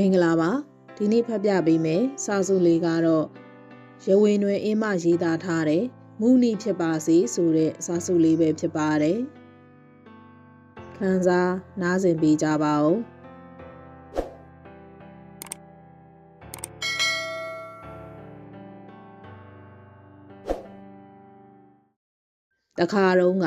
မင်္ဂလာပါဒီနေ့ဖတ်ပြပေးမယ်စာစုလေးကတော့ရဝင်းတွင်အင်းမရေးသားထားတဲ့မူနီဖြစ်ပါစေဆိုတဲ့စာစုလေးပဲဖြစ်ပါတယ်ခန်းစားနားဆင်ပေးကြပါဦးတခါတုန်းက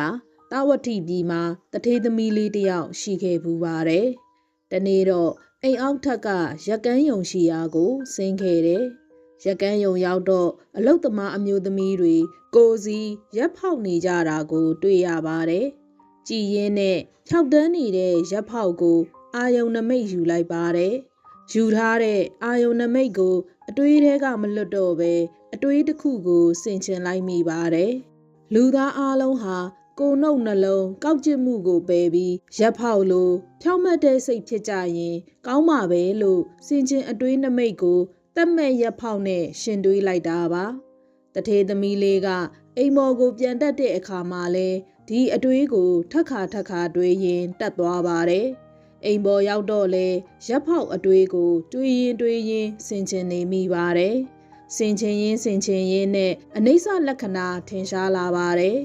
တာဝတိပြည်မှာတထေးသမီးလေးတယောက်ရှိခဲ့ဘူးပါတယ်။တနေ့တော့ အိမ်အောက်ထက်ကရကန်းယုံရှိရာကိုဆင်းခဲ့တယ်။ရကန်းယုံရောက်တော့အလုတ်သမားအမျိုးသမီးတွေကိုစီရက်ဖောက်နေကြတာကို တွေ့ရပါတယ်။ကြည်ရင်နဲ့ဖြောက်တန်းနေတဲ့ရက်ဖောက်ကို အာယုံနမိတ်ယူလိုက်ပါတယ်။ယူထားတဲ့အာယုံနမိတ်ကို အတွေးထဲကမလွတ်တော့ပဲအတွေးတစ်ခုကိုဆင်ခြင်လိုက်မိပါတယ်။လူသားအလုံးဟာ ကိုနှုတ်နှလုံးကောက်ကျစ်မှုကိုပယ်ပြီးရက်ဖောက်လို့ဖြောင်းမတ်တဲ့စိတ်ဖြစ်ကြရင် ကောင်းမှာပဲလို့စင်ချင်းအတွေးနမိတ်ကိုတက်မဲ့ရက်ဖောက်နဲ့ရှင်တွေးလိုက်တာပါတထေသမီးလေးကအိမ်မော်ကို ပြန်တက်တဲ့အခါမှာလဲဒီအတွေးကိုထက်ခါထက်ခါတွေးရင်တက်သွားပါတယ်အိမ်ပေါ်ရောက်တော့လဲရက်ဖောက်အတွေးကိုတွေးရင်တွေးရင်စင်ချင်နေမိပါတယ်စင်ချင်ရင်စင်ချင်ရင်နဲ့အနိစ္စလက္ခဏာထင်ရှားလာပါတယ်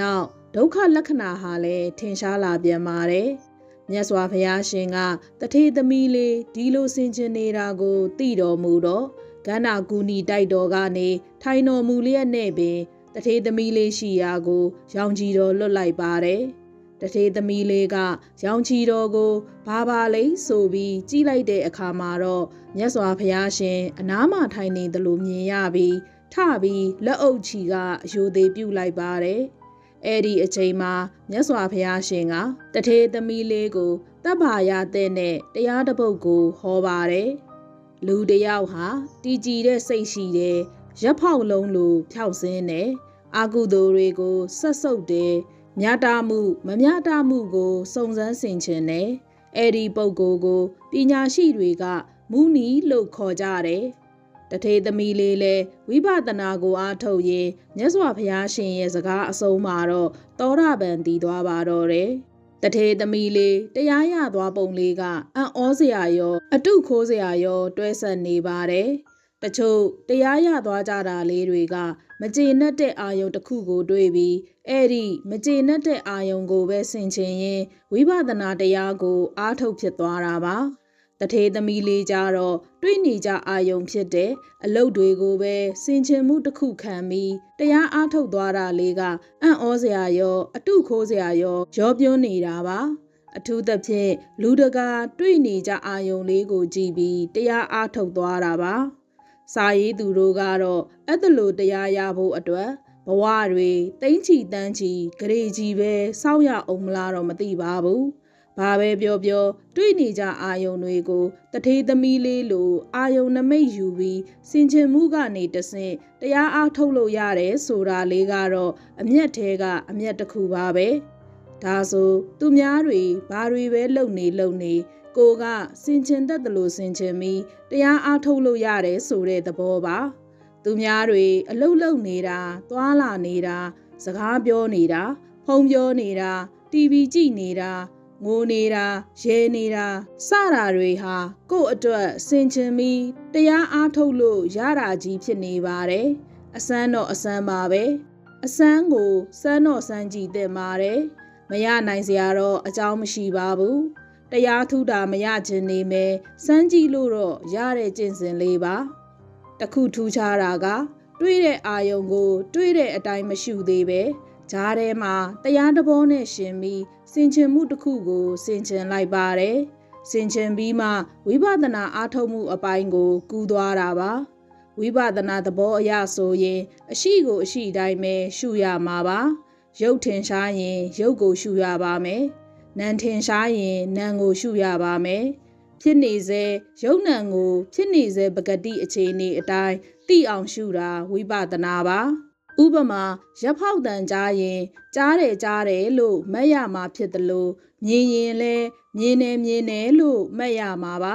နောက် ဒုက္ခလက္ခဏာဟာလည်းထင်ရှားလာပြန်ပါတယ်။မြတ်စွာဘုရားရှင်ကတထေသမီးလေးဒီလိုဆင်ခြင်နေတာကိုသိတော်မူတော့ကန္နာကူနီတိုက်တော်ကနေထိုင်တော်မူလျက်နဲ့ပင်တထေသမီးလေးရှိရာကိုရောင်ချီတော်လွတ်လိုက်ပါတယ်။တထေသမီးလေးကရောင်ချီတော်ကိုဘာပါလိမ့်ဆိုပြီးကြည့်လိုက်တဲ့အခါမှာတော့မြတ်စွာဘုရားရှင် အနားမှာထိုင်နေတယ်လို့မြင်ရပြီးထပြီးလက်အုပ်ချီကအယိုသေးပြုတ်လိုက်ပါတယ်။ အဲ့ဒီအချိန်မှာမြတ်စွာဘုရားရှင်ကတထေသမီးလေးကိုတပ်ပါရတဲ့နဲ့တရားတပုတ်ကိုဟောပါတယ်လူတယောက်ဟာတည်ကြည်တဲ့စိတ်ရှိတယ်ရက်ဖောက်လုံးလိုဖြောက်စင်းတယ်အာကုသိုလ်တွေကိုဆက်ဆုပ်တယ်မြတ်တာမှုမမြတ်တာမှုကိုစုံစမ်းဆင်ခြင်တယ်အဲ့ဒီပုဂ္ဂိုလ်ကိုပညာရှိတွေကမူနီလို့ခေါ်ကြတယ် တထေသမီးလေးလည်းဝိပဿနာကိုအားထုတ်ရင်မြတ်စွာဘုရားရှင်ရဲ့စကားအဆုံးမှာတော့သောရပန်တည်သွားပါတော့တယ်။တထေသမီးလေးတရားရသွားပုံလေးကအံ့ဩစရာရော အတုခိုးစရာရော တွဲဆက်နေပါတယ်။တချို့တရားရသွားကြတာလေးတွေက မကျေနပ်တဲ့အာယုံတစ်ခုကိုတွေးပြီးအဲ့ဒီမကျေနပ်တဲ့အာယုံကိုပဲဆင်ခြင်ရင်ဝိပဿနာတရားကိုအားထုတ်ဖြစ်သွားတာပါ။ တထေသမီးလေးကြတော့တွေ့နေကြအာယုံဖြစ်တဲ့အလုတ်တွေကိုပဲစင်ချင်မှုတစ်ခုခံပြီးတရားအားထုတ်သွားတာလေးကအံ့ဩစရာရောအတုခိုးစရာရောရောပြွန်းနေတာပါအထူးသဖြင့်လူတကာတွေ့နေကြအာယုံလေးကိုကြည့်ပြီးတရားအားထုတ်သွားတာပါစာရေးသူတို့ကတော့အဲ့ဒါလိုတရားရဖို့အတွက်ဘဝတွေတိမ့်ချီတန်းချီဂရေကြီးပဲစောက်ရအောင်မလားတော့မသိပါဘူး ဘာပဲပြောပြောတွေ့နေကြအာယုံတွေကိုတထေးသမီးလေးလိုအာယုံနမိတ်ယူပြီးစင်ချင်မှုကနေတဆင့်တရားအားထုတ်လို့ရတယ်ဆိုတာလေးကတော့အမျက်သေးကအမျက်တစ်ခုပါပဲဒါဆိုသူများတွေဘာတွေပဲလုပ်နေလုပ်နေကိုကစင်ချင်တတ်တယ်လို့စင်ချင်ပြီးတရားအားထုတ်လို့ရတယ်ဆိုတဲ့သဘောပါသူများတွေအလုတ်လုတ်နေတာသွားလာနေတာစကားပြောနေတာဖုံပြောနေတာ TV ကြည့်နေတာ ငိုနေတာရဲနေတာစတာတွေဟာကို့အတွက်စင်ချင်ပြီးတရားအားထုတ်လို့ရတာကြီးဖြစ်နေပါတယ်အစမ်းတော့အစမ်းပါပဲအစမ်းကိုစမ်းတော့စမ်းကြည့်တဲ့ပါတယ်မရနိုင်စရာတော့အကြောင်းမရှိပါဘူးတရားထုတာမရခြင်းနေမယ်စမ်းကြည့်လို့တော့ရတဲ့ကျင့်စဉ်လေးပါတခုထူးခြားတာက တွေးတဲ့အာယုံကို တွေးတဲ့အတိုင်းမရှုသေးပဲ ဂျားထဲမှာတရားတဘောနဲ့ရှင်ပြီးစင်ချင်မှုတစ်ခုကိုစင်ချင်လိုက်ပါတယ်။စင်ချင်ပြီးမှဝိပဿနာအားထုတ်မှုအပိုင်းကို ကူးသွားတာပါ။ဝိပဿနာသဘောအရဆိုရင် အရှိကိုအရှိတိုင်းပဲရှုရမှာပါ။ရုပ်ထင်ရှားရင် ရုပ်ကိုရှုရပါမယ်။နာမ်ထင်ရှားရင်နာမ်ကိုရှုရပါမယ်။ဖြစ်နေစေရုပ်နာမ်ကို ဖြစ်နေစေပဂတိအခြေအနေအတိုင်းသိအောင်ရှုတာဝိပဿနာပါ။ ဥပမာရက်ဖောက်တန်ကြားရင်ကြားတယ်ကြားတယ်လို့မှတ်ရမှာဖြစ်တယ်လို့မြင်ရင်လဲမြင်နေမြင်နေလို့မှတ်ရမှာပါ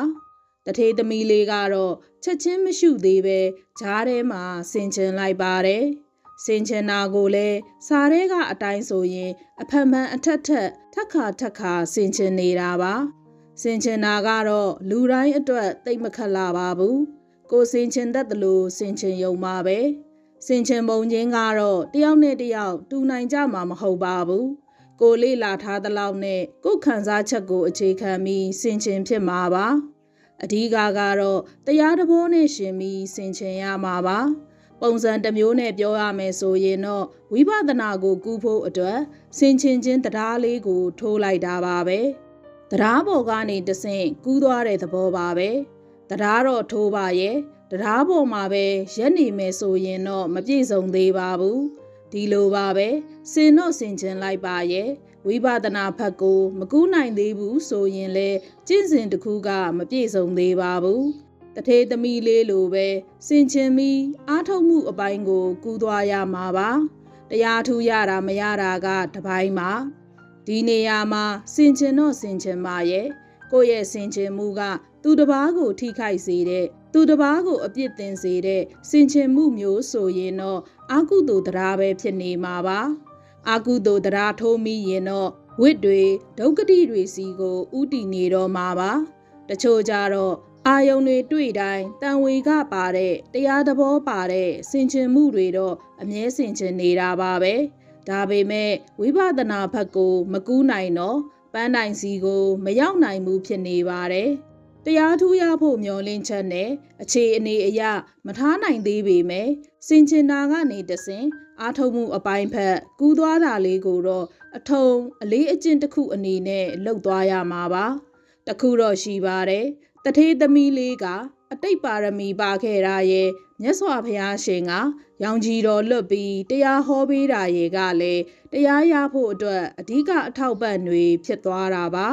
တထေးသမီးလေးကတော့ချက်ချင်းမရှုသေးပဲဂျားထဲမှာဆင်ချင်လိုက်ပါတယ်စင်ချင်နာကိုလည်းစားထဲကအတိုင်းဆိုရင်အဖန်ဖန်အထက်ထက်ထက်ခါထက်ခါစင်ချင်နေတာပါစင်ချင်တာကတော့လူတိုင်းအတွက်တိတ်မခက်လာပါဘူးကိုစင်ချင်တတ်တယ်လို့စင်ချင်ယုံပါပဲ စင်ချင်ပုံချင်းကတော့တယောက်နဲ့တယောက်တူနိုင်ကြမှာမဟုတ်ပါဘူးကိုလေးလာထားသလောက်နဲ့ကိုခံစားချက်ကိုအခြေခံပြီးစင်ချင်ဖြစ်မှာပါအဓိကကတော့တရားတဘောနဲ့ရှင်ပြီးစင်ချင်ရမှာပါပုံစံတစ်မျိုးနဲ့ပြောရမယ်ဆိုရင်တော့ဝိပဿနာကိုကူးဖို့အတွက်စင်ချင်ချင်းတရားလေးကို ထိုးလိုက်တာပါပဲတရားပေါ်ကနေတဆင့်ကူးသွားတဲ့သဘောပါပဲတရားတော့ထိုးပါရဲ့ တရားပေါ်မှာပဲရက်နေမယ်ဆိုရင်တော့မပြည့်စုံသေးပါဘူးဒီလိုပါပဲစင်တော့စင်ချင်လိုက်ပါရဲ့ဝိပဿနာဖက်ကိုမကူးနိုင်သေးဘူးဆိုရင်လေကျင့်စဉ်တစ်ခုကမပြည့်စုံသေးပါဘူးတထေးသမီးလေးလိုပဲစင်ချင်ပြီးအားထုတ်မှုအပိုင်းကို ကူးသွားရမှာပါတရားထူးရတာမရတာကတပိုင်းပါဒီနေရာမှာစင်ချင်တော့စင်ချင်ပါရဲ့ကိုယ့်ရဲ့စင်ချင်မှုက သူတစ်ပါးကိုထိခိုက်စေတဲ့ သူတစ်ပါးကိုအပြစ်တင်စေတဲ့စင်ချင်မှုမျိုးဆိုရင်တော့အာကုသိုလ်တရားပဲဖြစ်နေမှာပါအာကုသိုလ်တရားထိုးမိရင်တော့ဝိတ္တွေဒုက္ကတိတွေစီကိုဥတီနေတော့မှာပါတချို့ကြတော့အာယုံတွေတွေ့တိုင်းတန်ဝေကပါတဲ့တရားသဘောပါတဲ့စင်ချင်မှုတွေတော့အမြဲစင်ချင်နေတာပါပဲဒါပေမဲ့ဝိပဿနာဘက်ကို မကူးနိုင်တော့ပန်းတိုင်စီကို မရောက်နိုင်ဘူးဖြစ်နေပါတယ် တရားထူးရဖို့မျှော်လင့်ချက်နဲ့အခြေအနေအရမထားနိုင်သေးပေမဲ့စင်ချင်တာကနေတဆင်အားထုတ်မှုအပိုင်းဖက် ကူးသွားတာလေးကိုတော့အထုံအလေးအကျင့်တစ်ခုအနေနဲ့လှုပ်သွားရမှာပါတခုတော့ရှိပါတယ်တထေးသမီးလေးကအတိတ်ပါရမီပါခဲ့တာရဲ့မြတ်စွာဘုရားရှင်ကရောင်ကြီးတော်လွတ်ပြီးတရားဟောပေးတာရဲ့ကလည်းတရားရဖို့အတွက်အဓိကအထောက်ပံ့တွေဖြစ်သွားတာပါ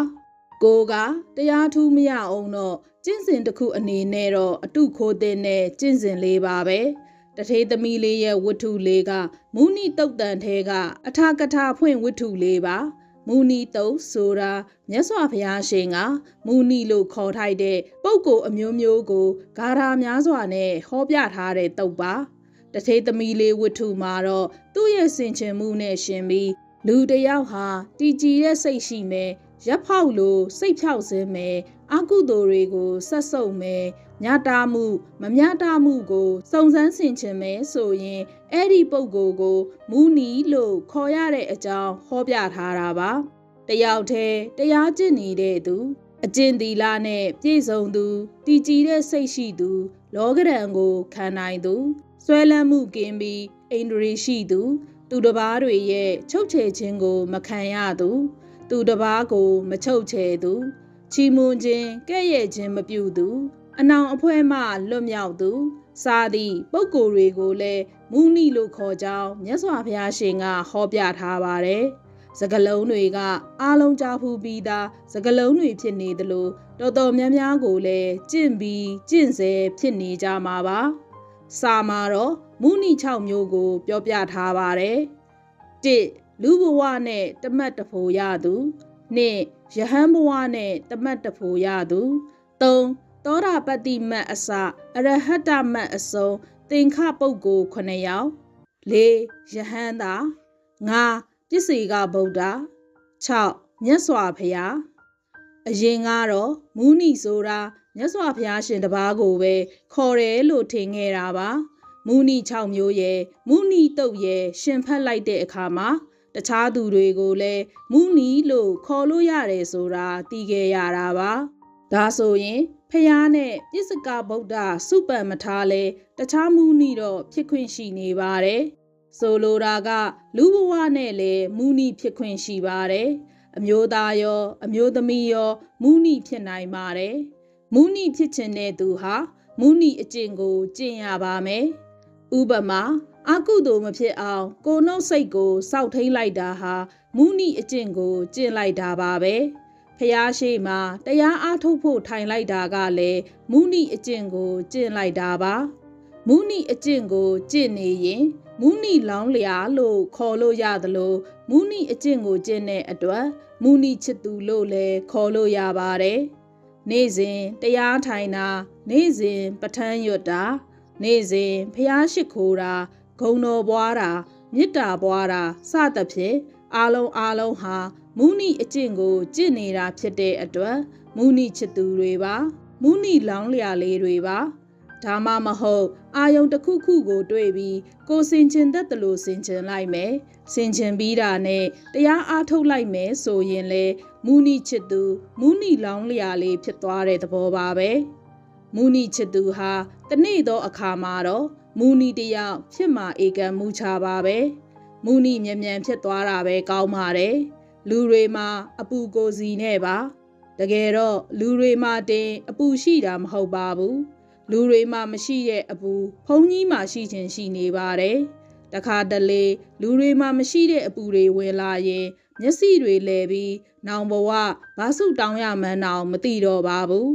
ကိုကတရားထူးမရအောင်တော့ကျင့်စဉ်တစ်ခုအနေနဲ့တော့အတုခိုးတဲ့နဲ့ကျင့်စဉ်လေးပါပဲတထေးသမီးလေးရဲ့ဝတ္ထုလေးကမုဏိတုတ်တန်ထဲကအထာကထာဖွင့်ဝတ္ထုလေးပါမူနီတုတ်ဆိုတာမြတ်စွာဘုရားရှင်ကမူနီလို့ခေါ်ထိုက်တဲ့ပုဂ္ဂိုလ်အမျိုးမျိုးကိုဂါထာများစွာနဲ့ဟောပြထားတဲ့တုတ်ပါတထေးသမီးလေးဝတ္ထုမှာတော့သူ့ရဲ့စင်ချင်မှုနဲ့ရှင်ပြီးလူတယောက်ဟာတည်ကြည်တဲ့စိတ်ရှိမယ် ရက်ဖောက်လို့စိတ်ဖြောက်စင်းမယ်အကုသိုလ်တွေကိုဆက်ဆုပ်မယ်ညတာမှုမမြတာမှုကိုစုံစမ်းဆင်ခြင်မယ်ဆိုရင်အဲ့ဒီပုံကိုကိုမူနီလို့ခေါ်ရတဲ့အကြောင်းဟောပြထားတာပါတယောက်တည်းတရားကျင့်နေတဲ့သူအကျင့်သီလနဲ့ပြည့်စုံသူတည်ကြည်တဲ့စိတ်ရှိသူ လောကရန်ကိုခံနိုင်သူဆွဲလန်းမှုကင်းပြီးအိန္ဒြေရှိသူ သူတစ်ပါးတွေရဲ့ချုပ်ချယ်ခြင်းကို မခံရသူ သူတစ်ပါးကိုမချုပ်ချယ်သူချီးမွမ်းခြင်းကဲ့ရဲ့ခြင်းမပြုသူ အနောင်အဖွဲမှလွတ်မြောက်သူစာသည့်ပုဂ္ဂိုလ်တွေကိုလည်းမူနီလို့ခေါ်ကြောင်းမြတ်စွာဘုရားရှင်ကဟောပြထားပါတယ်။စကလုံးတွေက အားလုံးကြားဖူးပြီးသားစကလုံးတွေဖြစ်နေသလိုတော်တော်များများကိုလည်းကျင့်ပြီးကျင့်စေဖြစ်နေကြမှာပါ။စာမှာတော့မူနီ6မျိုးကို ပြောပြထားပါတယ်။၁ လူဘဝနဲ့တမတ်တဖို့ရသူ၂ယဟန်ဘဝနဲ့တမတ်တဖို့ရသူ၃သောတာပတ္တိမတ်အစအရဟတမတ်အစုံသင်္ခပုဂ္ဂိုလ်9ယောက်၄ယဟန်သာ5ပစ္စေကဗုဒ္ဓ6မြတ်စွာဘုရားအရင်ကတော့မူနီဆိုတာမြတ်စွာဘုရားရှင်တပါးကိုပဲခေါ်တယ်လို့ထင်ခဲ့တာပါမူနီ6မျိုးရဲ့မူနီတုတ်ရဲ့ရှင်ဖတ်လိုက်တဲ့အခါမှာ တခြားသူတွေကိုလည်းမူနီလို့ခေါ်လို့ရတယ်ဆိုတာသိခဲ့ရတာပါဒါဆိုရင်ဖះနဲ့ပြစ္ဆကဗုဒ္ဓစုပန်မထားလဲတခြားမူနီတော့ဖြစ်ခွင့်ရှိနေပါတယ်ဆိုလိုတာကလူဘဝနဲ့လည်းမူနီဖြစ်ခွင့်ရှိပါတယ်အမျိုးသားရောအမျိုးသမီးရောမူနီဖြစ်နိုင်ပါတယ်မူနီဖြစ်ခြင်းတဲ့သူဟာမူနီအကျင့်ကိုကျင့်ရပါမယ်ဥပမာ အကုသိုလ်မဖြစ်အောင်ကိုနှုတ်စိတ်ကိုစောက်ထိန်လိုက်တာဟာမူနီအကျင့်ကိုကျင့်လိုက်တာပါပဲ။ဖျားရှိမှာတရားအားထုတ်ဖို့ထိုင်လိုက်တာကလည်းမုဏိအကျင့်ကိုကျင့်လိုက်တာပါမုဏိအကျင့်ကိုကျင့်နေရင်မုဏိလောင်းလျာလို့ခေါ်လို့ရသလိုမုဏိအကျင့်ကိုကျင့်တဲ့အတွက်မုဏိချစ်သူလို့လည်းခေါ်လို့ရပါတယ်နေ့စဉ်တရားထိုင်တာနေ့စဉ်ပဋ္ဌာန်းရွတ်တာနေ့စဉ်ဖျားရှိခိုးတာ ဂုံတော်ပွားတာမေတ္တာပွားတာစသဖြင့်အားလုံးအားလုံးဟာမူနီအကျင့်ကိုကျင့်နေတာဖြစ်တဲ့အတွက်မမူနီချစ်သူတွေပါမူနီလောင်းလျာလေးတွေပါဒါမှမဟုတ်အာယုံတစ်ခုခုကိုတွေ့ပြီးကိုစင်ချင်တတ်တယ်လို့စင်ချင်လိုက်မယ်စင်ချင်ပြီးတာနဲ့တရားအားထုတ်လိုက်မယ်ဆိုရင်လေမူနီချစ်သူမူနီလောင်းလျာလေးဖြစ်သွားတဲ့သဘောပါပဲမူနီချစ်သူဟာတနေ့သောအခါမှာတော့ မူနီတယောက်ဖြစ်မှာဧကံမူချပါပဲမူနီမြန်မြန်ဖြစ်သွားတာပဲကောင်းပါတယ်လူတွေမှာအပူကိုစီနဲ့ပါတကယ်တော့လူတွေမှာတင်အပူရှိတာမဟုတ်ပါဘူးလူတွေမှာမရှိတဲ့အပူဖုံးကြီးမှာရှိခြင်းရှိနေပါတယ်တခါတလေလူတွေမှာမရှိတဲ့အပူတွေဝင်လာရင်မျက်စိတွေလဲပြီးနောင်ဘဝဘာစုတောင်းရမှန်းတောင်မသိတော့ပါဘူး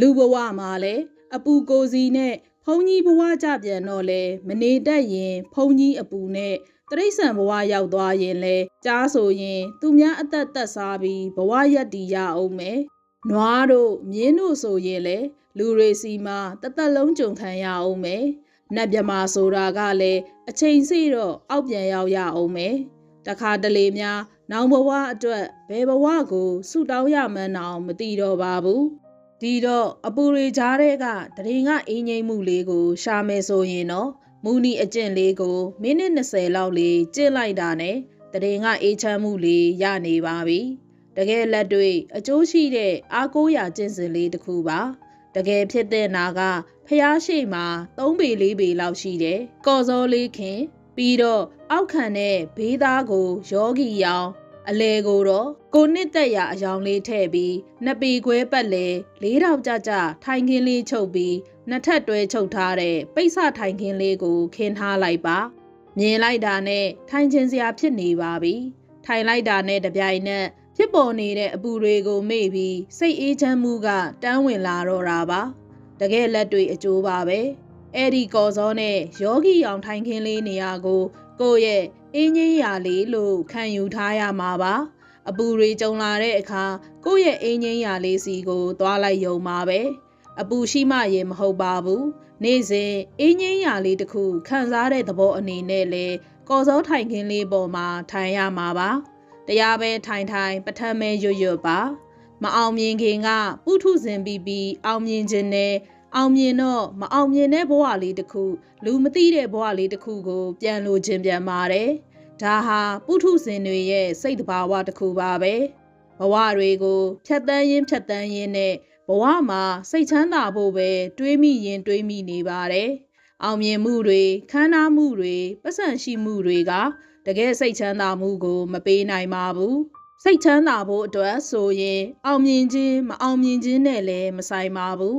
လူဘဝမှာလည်းအပူကိုစီနဲ့ ဖုံးကြီးဘဝကြပြန်တော့လဲမနေတတ်ရင်ဖုံးကြီးအပူနဲ့တရိษံဘဝရောက်သွားရင်လဲကြားဆိုရင်သူများအသက်သက်စားပြီးဘဝရက်တည်ရအောင်မယ်။နွားတို့မြင်းတို့ဆိုရင်လဲလူတွေစီမှာတသက်လုံးကြုံခံရအောင်မယ်။နတ်မြမာဆိုတာကလည်းအချိန်စီတော့အောက်ပြန်ရောက်ရအောင်မယ်။တခါတလေများ နောင်ဘဝအတွက်ဘယ်ဘဝကိုဆုတောင်းရမှန်းအောင်မသိတော့ပါဘူး။ ဒီတော့အပူတွေကြားတဲ့ကတရင်ကအင်းငိမ့်မှုလေးကို ရှာမယ်ဆိုရင်တော့မူနီအကျင့်လေးကိုမိနစ်20လောက်လေးကျင့်လိုက်တာနဲ့တရင်ကအေးချမ်းမှုလေးရနေပါပြီ။တကယ်လက်တွေ့အကျိုးရှိတဲ့အားကိုးရာကျင့်စဉ်လေးတစ်ခုပါ။တကယ်ဖြစ်တဲ့နာကဖျားရှိမှာ3ပေ4ပေလောက်ရှိတယ်။ကော်စောလေးခင် ပြီးတော့အောက်ခံတဲ့ဘေးသားကိုယောဂီရောင် အလဲကိုတော့ကိုနှစ်သက်ရအယောင်လေးထည့်ပြီးနှစ်ပေခွဲပတ်လေလေးတောင်ကြကြထိုင်ခင်းလေးချုပ်ပြီးနှစ်ထပ်တွဲချုပ်ထားတဲ့ပိတ်စထိုင်ခင်းလေးကိုခင်းထားလိုက်ပါ မြင်လိုက်တာနဲ့ထိုင်ခြင်းစရာဖြစ်နေပါပြီထိုင်လိုက်တာနဲ့တပြိုင်နက်ဖြစ်ပေါ်နေတဲ့အပူတွေကိုမေ့ပြီးစိတ်အေးချမ်းမှုကတန်းဝင်လာတော့တာပါ တကယ်လက်တွေအကျိုးပါပဲ အဲ့ဒီကော်စောနဲ့ယောဂီအောင်ထိုင်ခင်းလေးနေရာကို ကိုယ့်ရဲ့အင်းကြီးရာလေးလို့ခံယူထားရမှာပါအပူတွေကြုံလာတဲ့အခါကိုယ့်ရဲ့အင်းကြီးရာလေးစီကိုသွားလိုက်ယုံပါပဲအပူရှိမှရင်မဟုတ်ပါဘူးနေ့စဉ်အင်းကြီးရာလေးတစ်ခုခံစားတဲ့သဘောအနေနဲ့လေကော်စောထိုင်ခင်းလေးပေါ်မှာထိုင်ရမှာပါတရားပဲထိုင်ထိုင်ပထမဲရွရွပါမအောင်မြင်ခင်ကပုထုဇဉ်ပြီးပြီးအောင်မြင်ခြင်းနဲ့ အောင်မြင်တော့မအောင်မြင်တဲ့ဘဝလေးတစ်ခုလူမသိတဲ့ဘဝလေးတစ်ခုကို ပြန်လိုခြင်းပြန်ပါတယ်ဒါဟာပုထုဇဉ်တွေရဲ့စိတ်တဘာဝတစ်ခုပါပဲဘဝတွေကိုဖြတ်တန်းရင်းဖြတ်တန်းရင်းနဲ့ဘဝမှာစိတ်ချမ်းသာဖို့ပဲတွေးမိရင်တွေးမိနေပါတယ်အောင်မြင်မှုတွေခမ်းနားမှုတွေပတ်စံရှိမှုတွေကတကယ်စိတ်ချမ်းသာမှုကို မပေးနိုင်ပါဘူးစိတ်ချမ်းသာဖို့အတွက်ဆိုရင် အောင်မြင်ခြင်းမအောင်မြင်ခြင်းနဲ့လည်းမဆိုင်ပါဘူး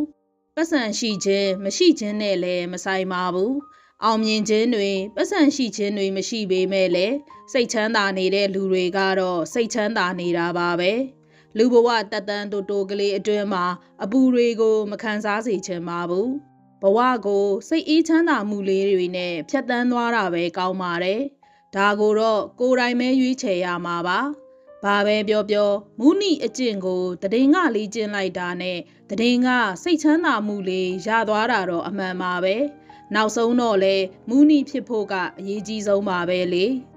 ပတ်စံရှိခြင်းမရှိခြင်းနဲ့လည်းမဆိုင်ပါဘူးအောင်မြင်ခြင်းတွေပတ်စံရှိခြင်းတွေမရှိပေမဲ့လည်းစိတ်ချမ်းသာနေတဲ့လူတွေကတော့စိတ်ချမ်းသာနေတာပါပဲလူဘဝတတန်တိုတိုကလေးအတွင်းမှာအပူတွေကို မခံစားစေချင်ပါဘူးဘဝကိုစိတ်အေးချမ်းသာမှုလေးတွေနဲ့ဖြတ်တန်းသွားတာပဲကောင်းပါတယ်ဒါကိုတော့ကိုယ်တိုင်ပဲရွေးချယ်ရမှာပါ ဘာပဲပြောပြောမူနီအကျင့်ကိုတည်င်းကလေးကျင့်လိုက်တာနဲ့တည်င်းကစိတ်ချမ်းသာမှုလေးရသွားတာတော့အမှန်ပါပဲနောက်ဆုံးတော့လေမူနီဖြစ်ဖို့ကအရေးကြီးဆုံးပါပဲလေ။